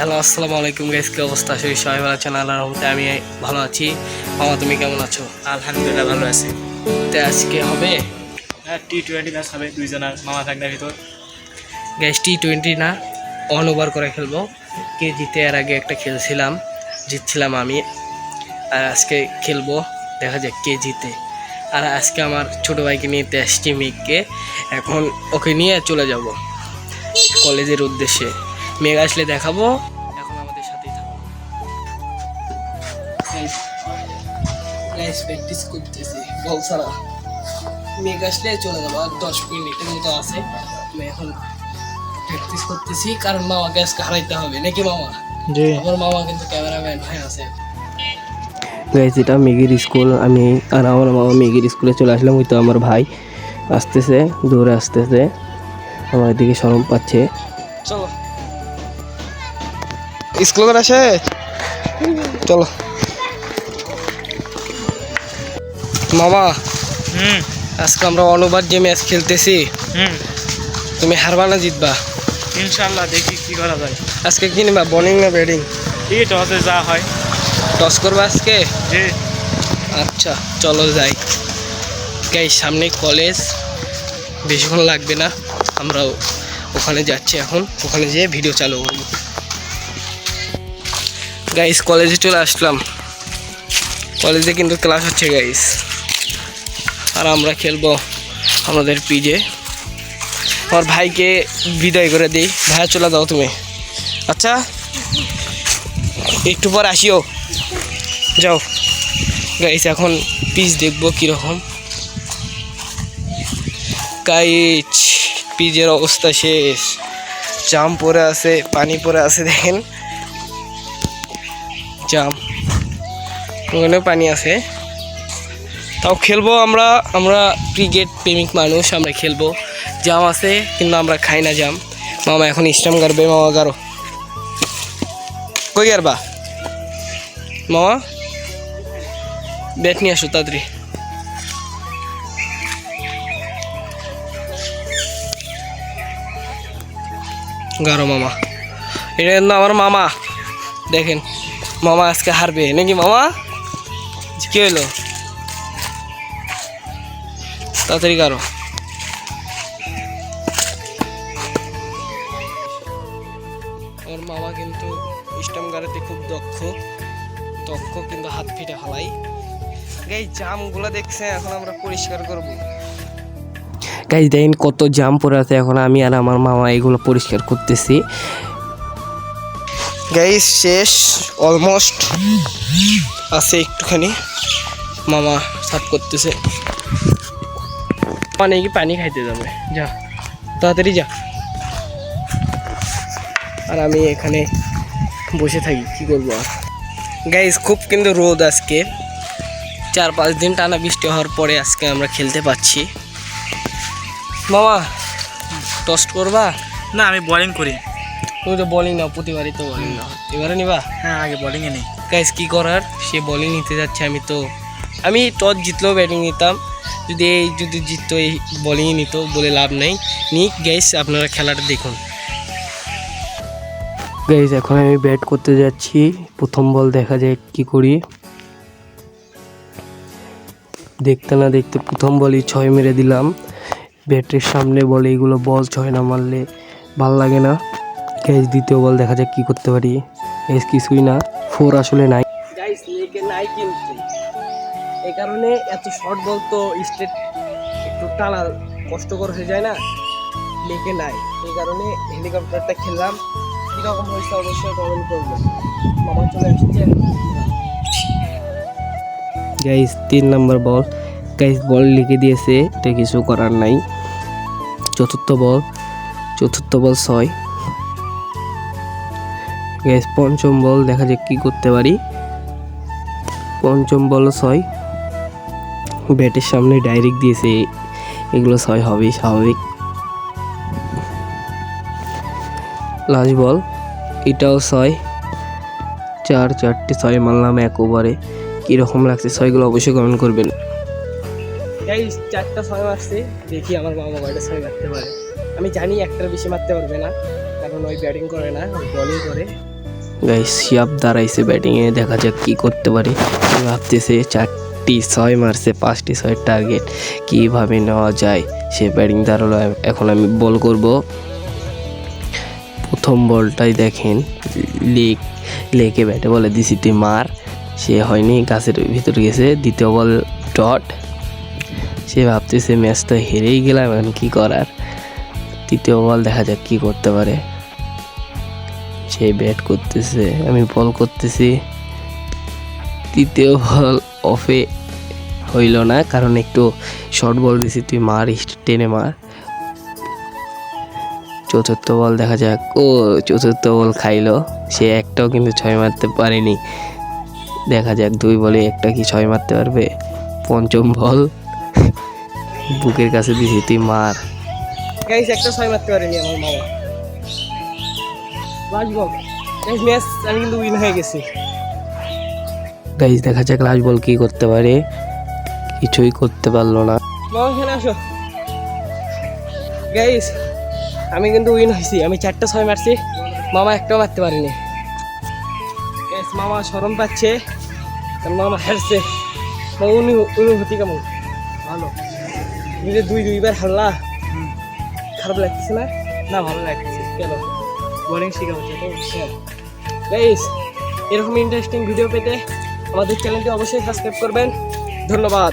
Hello আসসালামু আলাইকুম guys কি অবস্থা? সেই সবাই ভালো আছেন আল্লাহর রহমতে আমি ভালো আছি। মামা তুমি কেমন আছো? আলহামদুলিল্লাহ ভালো আছে। তো আজকে হবে? হ্যাঁ টি টোয়েন্টি ম্যাচ হবে দুইজনের মামা থাকবে ভিতর গ্যাস টি টোয়েন্টি না অন ওভার করে খেলব। কে জিতে এর আগে একটা খেলছিলাম জিতছিলাম আমি। আর আজকে খেলব দেখা যাক কে জিতে। আর আজকে আমার ছোটো ভাইকে নিয়ে আসছি মেঘকে এখন ওকে নিয়ে চলে যাব। কলেজের উদ্দেশ্যে। মেঘ আসলে দেখাবো। এখন আমাদের সাথেই থাকো। প্র্যাকটিস করতেছি। বল ছাড়া মেঘ আসলে চলে যাব। আর দশ মিনিটের মতো আছে। আমি এখন প্র্যাকটিস করতেছি। কারণ মামাকে আজকে হারাইতে হবে। নাকি মামা? জি। আমার মামা কিন্তু ক্যামেরাম্যান হয়ে আছে। গাইজ এটা মেঘের স্কুল আমি আর আমার মামা মেঘের স্কুলে চলে আসলাম। ওই তো আমার ভাই আসতেছে দৌড়ে আসতেছে। আমার দিকে সরম পাচ্ছে। চলো। স্কুল করে আসে? চলো। মামা হুম। আজকে আমরা অনুবাদ যে ম্যাচ খেলতেছি হুম। তুমি হারবা না জিতবা? ইনশাল্লাহ দেখি কি করা যায়। আজকে কি নিবা বোলিং না ব্যাটিং এই টসে যা হয়। টস করবা আজকে? জি। আচ্ছা চলো যাই। গাই সামনে কলেজ বেশিক্ষণ লাগবে না। আমরা ওখানে যাচ্ছি এখন। ওখানে যেয়ে ভিডিও চালু করব। গাইস কলেজে চলে আসলাম। কলেজে কিন্তু ক্লাস হচ্ছে গাইস আর আমরা খেলব আমাদের পিজে আমার ভাইকে বিদায় করে দিই। ভাইয়া, চলে দাও তুমি। আচ্ছা একটু পর আসিও। যাও। গাইস এখন পিচ দেখব কীরকম। গাইচ পিচের অবস্থা শেষ। জাম পরে আছে, পানি পরে আছে, দেখেন। জাম। ওখানে পানি আছে। তাও খেলব আমরা। আমরা ক্রিকেট প্রেমিক মানুষ, আমরা খেলব। জাম আছে, কিন্তু আমরা খাই না জাম। মামা এখন স্টাম গারবে মামা গারো। কই গারবা? মামা? ব্যাট নিয়ে আসো তাড়াতাড়ি। গারো মামা। এটা কিন্তু আমার মামা। দেখেন। মামা আজকে হারবে, নাকি মামা? কি হইল? তাড়াতাড়ি গারো আমার মামা কিন্তু স্টাম গাড়িতে খুব দক্ষ দক্ষ কিন্তু হাত ফিটে হালাই এই জামগুলো দেখছে এখন আমরা পরিষ্কার করব। গাইজ দেখেন কত জাম পড়ে আছে, এখন আমি আর আমার মামা এগুলো পরিষ্কার করতেছি। গাইজ শেষ অলমোস্ট আছে একটুখানি। মামা সাফ করতেছে। মানে কি পানি খাইতে যাবে। যা, তাড়াতাড়ি যা। আর আমি এখানে বসে থাকি, কি করব আর। গাইজ খুব কিন্তু রোদ আজকে। চার পাঁচ দিন টানা বৃষ্টি হওয়ার পরে আজকে আমরা খেলতে পাচ্ছি মামা টস্ট করবা? না, আমি বোলিং করি। তুমি তো বোলিং নাও প্রতিবারই তো বোলিং নাও এবারে নিবা হ্যাঁ আগে বোলিংয়ে নেই গাইজ কি করার সে বোলিং নিতে যাচ্ছে আমি তো আমি টস জিতলেও ব্যাটিং নিতাম যদি এই যদি জিততো এই বোলিংই নিত বলে লাভ নেই নিক গাইস আপনারা খেলাটা দেখুন গাইজ এখন আমি ব্যাট করতে যাচ্ছি। প্রথম বল দেখা যায় কি করি? দেখতে না দেখতে প্রথম বলই ছয় মেরে দিলাম। ব্যাটের সামনে বলে এইগুলো বল ছয় না মারলে ভালো লাগে না। গ্যাস দ্বিতীয় বল দেখা যাক কি করতে পারি। গ্যাস কিছুই না ফোর আসলে নাই। গাইস লেগে নাই কিন্তু। এই কারণে এত শর্ট বল তো স্টেট একটু টানা কষ্টকর হয়ে যায় না। লেগে নাই। এই কারণে হেলিকপ্টারটা খেললাম। কীরকম হয়েছে অবশ্যই কমেন্ট করবেন। মামা চলে আসছে। গাইস তিন নম্বর বল গাইস বল লিখে দিয়েছে এটা কিছু করার নাই। চতুর্থ বল চতুর্থ বল ছয়। গাইস পঞ্চম বল, দেখা যাক কি করতে পারি। পঞ্চম বল ছয়। ব্যাটের সামনে ডাইরেক্ট দিয়েছে। এগুলো ছয় হবেই স্বাভাবিক। লাস্ট বল এটাও ছয়। চার, চারটে ছয় মারলাম এক ওভারে কীরকম লাগছে ছয়গুলো অবশ্যই কমেন্ট করবেন। এই চারটা ছয় মারছে। দেখি আমার মামা কয়টা ছয় মারতে পারে। আমি জানি একটার বেশি মারতে পারবে না, কারণ ওই ব্যাটিং করে না, ওই বলিং করে। গাইস শিয়াব দাঁড়াইছে ব্যাটিংয়ে দেখা যাক কি করতে পারে। ভাবতেছে চারটি ছয় মারছে, পাঁচটি ছয়ের টার্গেট কীভাবে নেওয়া যায়? সে ব্যাটিং দাঁড়াল এখন আমি বল করব। প্রথম বলটাই দেখেন লেক লেকে ব্যাটে বলে, দিছি, তুই মার। সে হয়নি, গাছের ভিতরে গেছে, দ্বিতীয় বল ডট সে ভাবতেছে ম্যাচ তো হেরেই গেলাম, এখন কী করার? তৃতীয় বল দেখা যাক কী করতে পারে। সে ব্যাট করতেছে, আমি বল করতেছি। তৃতীয় বল অফে হইল না, কারণ একটু শর্ট বল দিছি, তুই মার টেনে মার। চতুর্থ বল দেখা যাক, ও চতুর্থ বল খাইলো, সে একটাও কিন্তু ছয় মারতে পারেনি। দেখা যাক দুই বলে একটা কি ছয় মারতে পারবে। পঞ্চম বল, বুকের কাছে দিছি, তুই মার। একটা ছয় মারতে পারেনি আমার মামা লাস্ট গাইস ম্যাচ আমি কিন্তু উইন হয়ে গেছি। গাইজ দেখা যাক লাস্ট বল কি করতে পারে। কিছুই করতে পারল না। এখানে আসো। গাইস আমি কিন্তু উইন হয়েছি। আমি চারটা ছয় মারছি। মামা একটাও মারতে পারিনি। গাইস মামা শরম পাচ্ছে। কারণ মামা হারছে। উনি অনুভূতি কেমন? ভালো। নিজে দুই দুইবার হারলা খারাপ লাগতেছে না? না ভালো লাগছে। কেন? বোলিং শিখা হচ্ছে গাইস এরকম ইন্টারেস্টিং ভিডিও পেতে আমাদের চ্যানেলটি অবশ্যই সাবস্ক্রাইব করবেন। ধন্যবাদ।